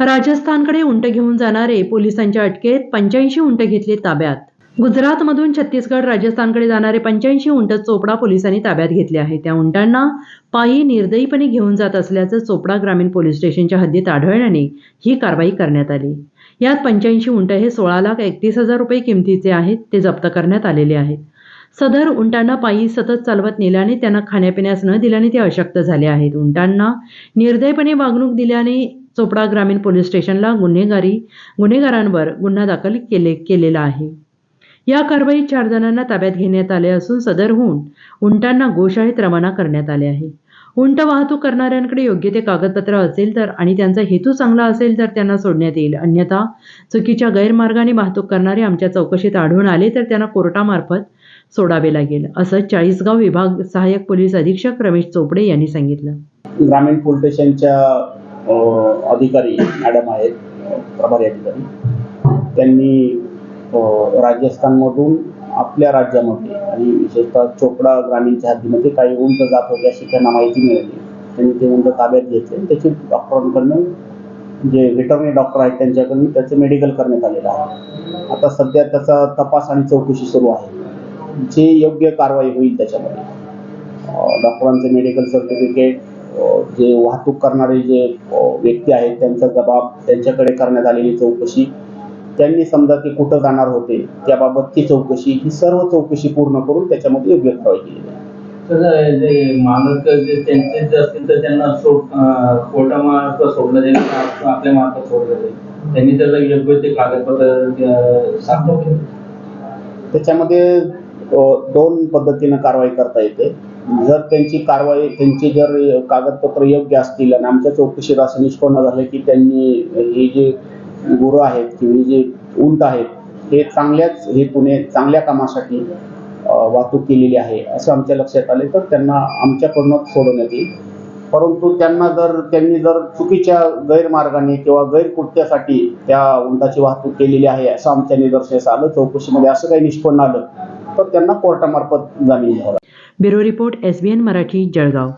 राजस्थानकडे उंट घेऊन जाणारे पोलिसांच्या अटकेत पंच्याऐंशी उंट घेतली ताब्यात. गुजरातमधून छत्तीसगड राजस्थानकडे जाणारे पंच्याऐंशी उंट चोपडा पोलिसांनी ताब्यात घेतले आहेत. त्या उंटांना पायी निर्दयीपणे घेऊन जात असल्याचं चोपडा ग्रामीण पोलीस स्टेशनच्या हद्दीत आढळल्याने ही कारवाई करण्यात आली. यात पंच्याऐंशी उंट हे सोळा लाख एकतीस हजार रुपये किमतीचे आहेत ते जप्त करण्यात आलेले आहेत. सदर उंटांना पायी सतत चालवत नेल्याने त्यांना खाण्यापिण्यास न दिल्याने ते अशक्त झाले आहेत. उंटांना निर्दयपणे वागणूक दिल्याने चोपडा ग्रामीण पोलीस स्टेशनला गुन्हेगारी गुन्हेगारांवर गुन्हा दाखल केले केलेला आहे. या कारवाईत चार जणांना ताब्यात घेण्यात आले असून सदरहून उंटांना गोशाळेत रवाना करण्यात आले आहे. उंट वाहतूक करणाऱ्यांकडे योग्य ते कागदपत्र असेल तर आणि त्यांचा हेतू चांगला असेल तर त्यांना सोडण्यात येईल. अन्यथा चुकीच्या गैरमार्गाने वाहतूक करणारे आमच्या चौकशीत आढळून आले तर त्यांना कोर्टामार्फत सोडावे लागेल असं चाळीसगाव विभाग सहाय्यक पोलीस अधीक्षक रमेश चोपडे यांनी सांगितलं. ग्रामीण पोलीस स्टेशनच्या अधिकारी मॅडम आहेत प्रभारी अधिकारी. त्यांनी राजस्थानमधून आपल्या राज्यामध्ये आणि विशेषतः चोपडा ग्रामीणच्या हद्दीमध्ये काही उंट जात होते अशी त्यांना माहिती मिळाली. त्यांनी ते उंट ताब्यात घेतले त्याचे डॉक्टरांकडनं जे व्हेटरनरी डॉक्टर आहेत त्यांच्याकडून त्याचे मेडिकल करण्यात आलेलं आहे. आता सध्या त्याचा तपास आणि चौकशी सुरू आहे. जे योग्य कारवाई होईल त्याच्यामध्ये. डॉक्टरांचे मेडिकल सर्टिफिकेट जे वाहतूक करणारे जे व्यक्ती आहेत त्यांचा जबाब त्यांच्याकडे करण्यात आलेली चौकशी त्यांनी समजा ते कुठं जाणार होते त्याबाबतची चौकशी ही सर्व चौकशी पूर्ण करून त्याच्यामध्ये योग्य कारवाई आहे तसं जे मालक जे त्यांचे जे असतील तर त्यांना कोर्टामार्फत सोडलं जाईल आपल्या मार्फत सोडलं जाईल. त्यांनी त्याला योग्य ते कागदपत्र केले त्याच्यामध्ये दोन पद्धतीनं कारवाई करता येते. जर त्यांची कारवाई त्यांची जर कागदपत्र योग्य असतील आणि आमच्या चौकशीत असं निष्पन्न झालं की त्यांनी हे जे गुरु आहेत किंवा जे उंट आहेत हे चांगल्याच हेतूने चांगल्या कामासाठी वाहतूक केलेली आहे असं आमच्या लक्षात आले तर त्यांना आमच्याकडूनच सोडवण्यात येईल. परंतु त्यांना जर त्यांनी जर चुकीच्या गैरमार्गाने किंवा गैरकृत्यासाठी त्या उंटाची वाहतूक केलेली आहे असं आमच्या निदर्शनास आलं चौकशीमध्ये असं काही निष्पन्न आलं तर त्यांना कोर्टामार्फत जामीन घ्यावा bureau report S B N Marathi Jalgaon.